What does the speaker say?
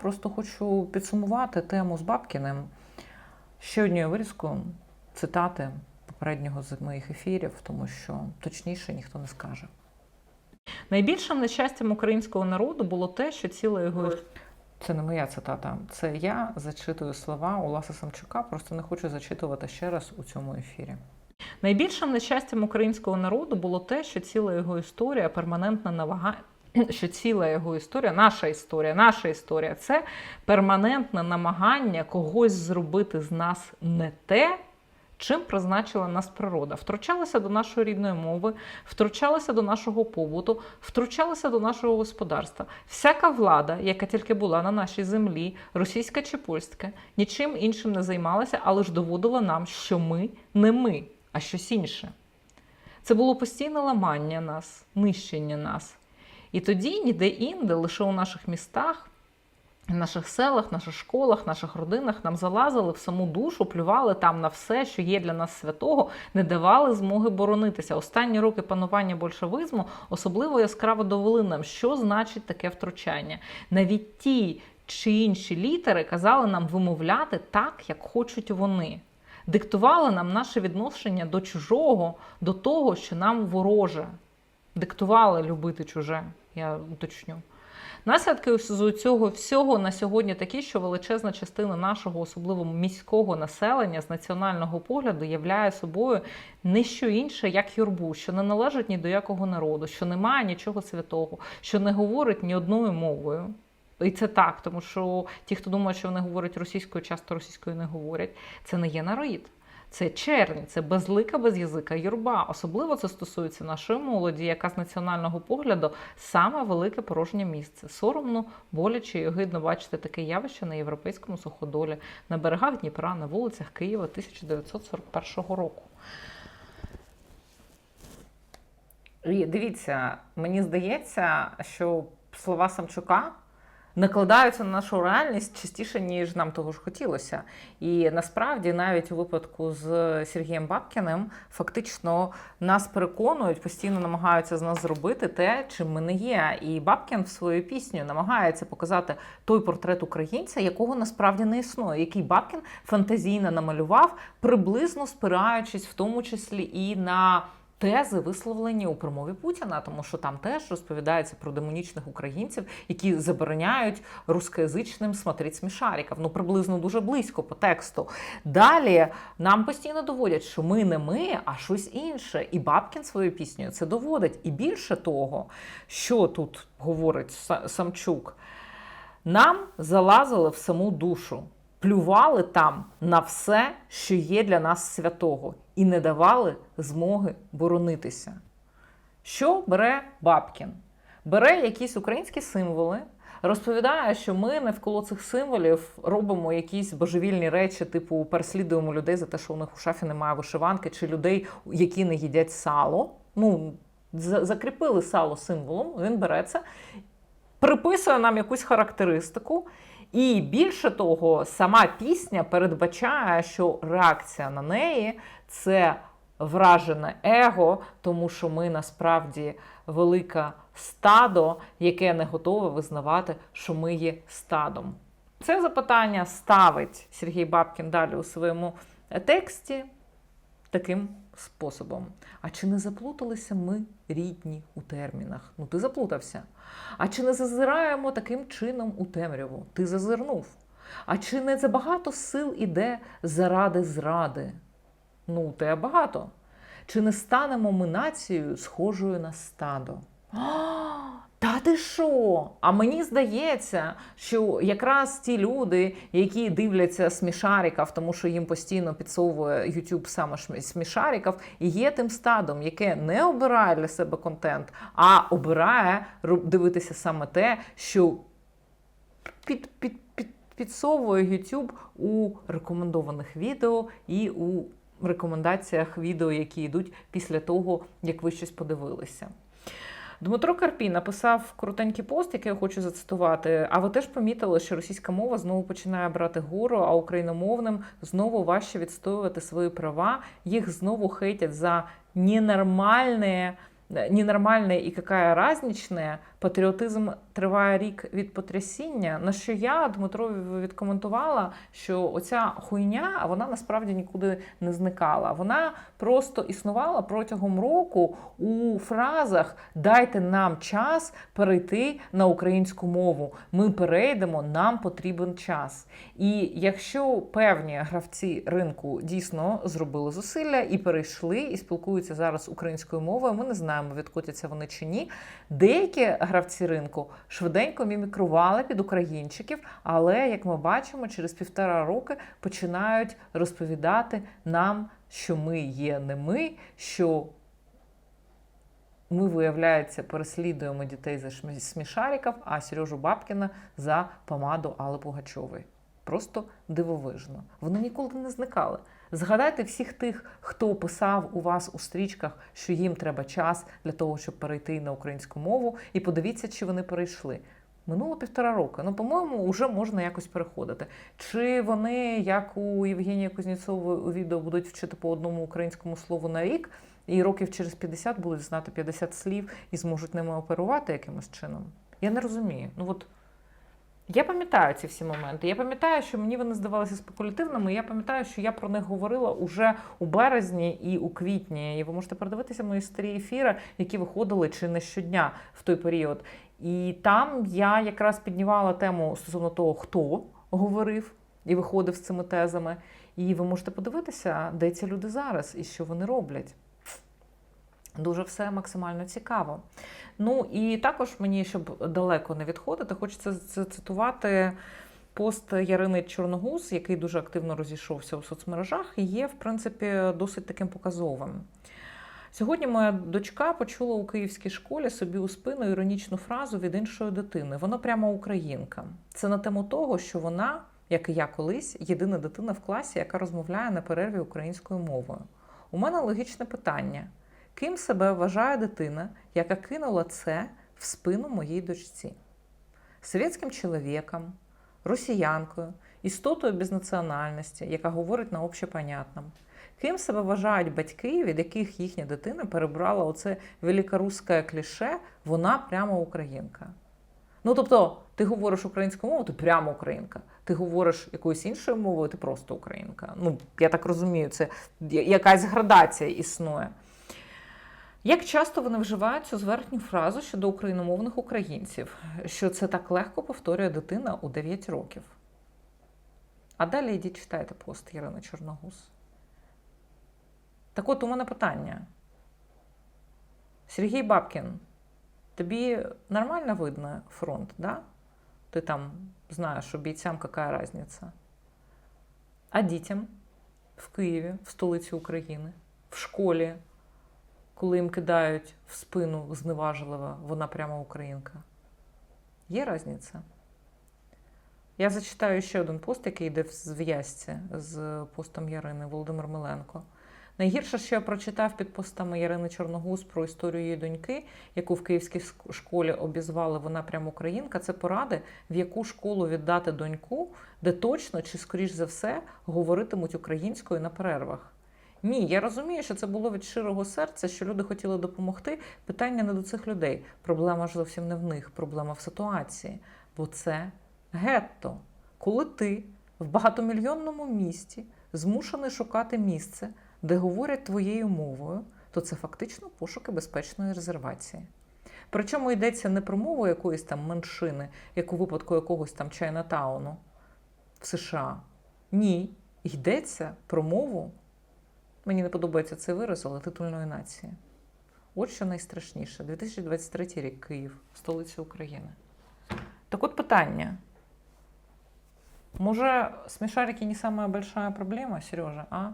просто хочу підсумувати тему з Бабкіним. Ще однією вирізкою цитати попереднього з моїх ефірів, тому що точніше ніхто не скаже. Найбільшим нещастям українського народу було те, що ціла його Це не моя цитата. Це я зачитую слова Уласа Самчука, просто не хочу зачитувати ще раз у цьому ефірі. найбільшим нещастям українського народу було те, що ціла його історія перманентне намагання. Що ціла його історія, наша історія, наша історія це перманентне намагання когось зробити з нас не те, чим призначила нас природа. Втручалася до нашої рідної мови, втручалася до нашого побуту, втручалася до нашого господарства. Всяка влада, яка тільки була на нашій землі, російська чи польська, нічим іншим не займалася, але ж доводила нам, що ми не ми, а щось інше. Це було постійне ламання нас, нищення нас. І тоді ніде інде, лише у наших містах, в наших селах, наших школах, наших родинах нам залазили в саму душу, плювали там на все, що є для нас святого, не давали змоги боронитися. Останні роки панування большевизму особливо яскраво довели нам, що значить таке втручання. Навіть ті чи інші літери казали нам вимовляти так, як хочуть вони. Диктували нам наше відношення до чужого, до того, що нам вороже. Диктували любити чуже, я уточню. Наслідки з цього всього на сьогодні такі, що величезна частина нашого, особливо міського населення з національного погляду являє собою не що інше, як юрбу, що не належить ні до якого народу, що немає нічого святого, що не говорить ні одною мовою. І це так, тому що ті, хто думає, що вони говорять російською, часто російською не говорять. Це не є народ. Це чернь, це безлика, без язика юрба. Особливо це стосується нашої молоді, яка з національного погляду саме велике порожнє місце. Соромно, боляче і огидно бачити таке явище на європейському суходолі, на берегах Дніпра, на вулицях Києва 1941 року. І дивіться, мені здається, що слова Самчука накладаються на нашу реальність частіше, ніж нам того ж хотілося. І насправді, навіть у випадку з Сергієм Бабкіним, фактично нас переконують, постійно намагаються з нас зробити те, чим ми не є. І Бабкін в свою пісню намагається показати той портрет українця, якого насправді не існує, який Бабкін фантазійно намалював, приблизно спираючись в тому числі і на. Тези висловлені у промові Путіна, тому що там теж розповідається про демонічних українців, які забороняють рускоязичним смотреть смішариків. Ну приблизно дуже близько по тексту. Далі нам постійно доводять, що ми не ми, а щось інше. І Бабкін своєю піснею це доводить. І більше того, що тут говорить Самчук, нам залазили в саму душу. Плювали там на все, що є для нас святого, і не давали змоги боронитися. Що бере Бабкін? Бере якісь українські символи, розповідає, що ми навколо цих символів робимо якісь божевільні речі, типу переслідуємо людей за те, що у них у шафі немає вишиванки, чи людей, які не їдять сало. Ну, закріпили сало символом, він бере це, приписує нам якусь характеристику. І більше того, сама пісня передбачає, що реакція на неї це вражене его, тому що ми насправді велике стадо, яке не готове визнавати, що ми є стадом. Це запитання ставить Сергій Бабкін далі у своєму тексті таким способом. А чи не заплуталися ми рідні у термінах? Ну, ти заплутався. А чи не зазираємо таким чином у темряву? Ти зазирнув. А чи не забагато сил іде заради зради? Ну, тебе багато. Чи не станемо ми нацією схожою на стадо? Та ти що? А мені здається, що якраз ті люди, які дивляться смішариків, тому що їм постійно підсовує YouTube саме смішариків, є тим стадом, яке не обирає для себе контент, а обирає дивитися саме те, що під, під, під, підсовує YouTube у рекомендованих відео і у рекомендаціях відео, які йдуть після того, як ви щось подивилися. Дмитро Карпій написав крутенький пост, який я хочу зацитувати. А ви теж помітили, що російська мова знову починає брати гору, а україномовним знову важче відстоювати свої права. Їх знову хейтять за ненормальне, ненормальне і какая разничне Патріотизм триває рік від потрясіння. На що я Дмитрові відкоментувала, що оця хуйня вона насправді нікуди не зникала. Вона просто існувала протягом року у фразах Дайте нам час перейти на українську мову. Ми перейдемо, нам потрібен час. І якщо певні гравці ринку дійсно зробили зусилля і перейшли, і спілкуються зараз українською мовою, ми не знаємо, відкотяться вони чи ні. Деякі гравці ринку швиденько мімікрували під українчиків, але як ми бачимо, через півтора роки починають розповідати нам, що ми є не ми, що ми, виявляється, переслідуємо дітей за смішариків, а Сережу Бабкіна за помаду Алли Пугачової. Просто дивовижно. Вони ніколи не зникали. Згадайте всіх тих, хто писав у вас у стрічках, що їм треба час для того, щоб перейти на українську мову, і подивіться, чи вони перейшли. Минуло півтора року. Ну, по-моєму, вже можна якось переходити. Чи вони, як у Євгенії Кузнєцової у відео, будуть вчити по одному українському слову на рік, і років через 50 будуть знати 50 слів і зможуть ними оперувати якимось чином? Я не розумію. Ну от я пам'ятаю ці всі моменти. Я пам'ятаю, що мені вони здавалися спекулятивними. Я пам'ятаю, що я про них говорила уже у березні і у квітні. І ви можете передивитися мої старі ефіри, які виходили чи не щодня в той період. І там я якраз піднімала тему стосовно того, хто говорив і виходив з цими тезами. І ви можете подивитися, де ці люди зараз і що вони роблять. Дуже все максимально цікаво. Ну і також мені, щоб далеко не відходити, хочеться зацитувати пост Ярини Чорногуз, який дуже активно розійшовся у соцмережах, і є, в принципі, досить таким показовим. Сьогодні моя дочка почула у київській школі собі у спину іронічну фразу від іншої дитини. Вона прямо українка. Це на тему того, що вона, як і я колись, єдина дитина в класі, яка розмовляє на перерві українською мовою. У мене логічне питання: ким себе вважає дитина, яка кинула це в спину моїй дочці? Совєтським чоловіком, росіянкою, істотою без національності, яка говорить на общепонятному. Ким себе вважають батьки, від яких їхня дитина перебрала оце великорусське кліше, вона прямо українка. Ну тобто, ти говориш українською мовою, ти прямо українка. Ти говориш якоюсь іншою мовою, ти просто українка. Ну, я так розумію, це якась градація існує. Як часто вони вживають цю зверхню фразу щодо україномовних українців, що це так легко повторює дитина у 9 років? А далі йдіть читайте пост Ірини Чорногуз. Так от у мене питання. Сергій Бабкін, тобі нормально видно фронт, да? Ти там знаєш, що бійцям яка різниця? А дітям в Києві, в столиці України, в школі, коли їм кидають в спину зневажливо, вона прямо українка. Є різниця? Я зачитаю ще один пост, який йде в зв'язці з постом Ярини Володимир Миленко. Найгірше, що я прочитав під постами Ярини Чорногуз про історію її доньки, яку в київській школі обізвали вона прямо українка, це поради, в яку школу віддати доньку, де точно чи, скоріш за все, говоритимуть українською на перервах. Ні, я розумію, що це було від щирого серця, що люди хотіли допомогти. Питання не до цих людей. Проблема ж зовсім не в них, проблема в ситуації. Бо це гетто. Коли ти в багатомільйонному місті змушений шукати місце, де говорять твоєю мовою, то це фактично пошуки безпечної резервації. Причому йдеться не про мову якоїсь там меншини, як у випадку якогось там Чайнатауну в США. Ні, йдеться про мову. Мені не подобається цей вираз, але титульної нації. От що найстрашніше: 2023 рік Київ, столиця України. Так от питання. Може, смешарики не самая большая проблема, Сережа, а?